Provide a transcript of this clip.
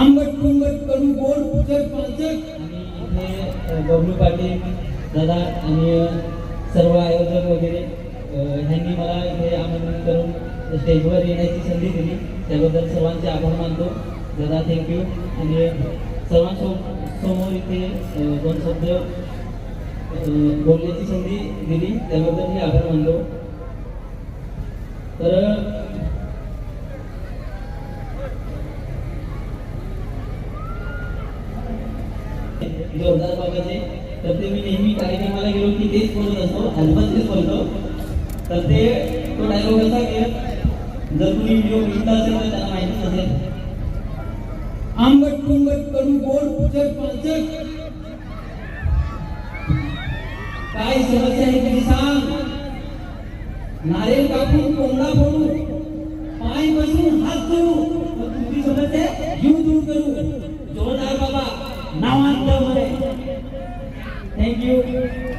आंबट तुंबट कडू गोड पुचट पाचक आणि इथे बबलू पाटील दादा आणि सर्व आयोजक वगैरे ह्यांनी मला इथे आमंत्रण करून स्टेजवर येण्याची संधी दिली. त्याबद्दल सर्वांचे आभार मानतो. दादा थँक्यू आणि सर्वांसो समोर इथे दोन शब्द बोलण्याची संधी दिली. त्याबद्दल मी आभार मानतो. तर जोरदार बाबाचे तर ते मी नेहमी कार्यक्रमाला गेलो की तेच बोलत असतो अजिबात तेच बोलतो. तर ते तो डायलॉग असा की जर तुम्ही व्हिडिओ बघितला असेल तर त्याला माहितीच असेल. आंबट कुंबट कडू गोड पुचट पाचट काय समस्या आहे तुझी सांग? नारेल कापून कोंडा फोडू. करू जोरदार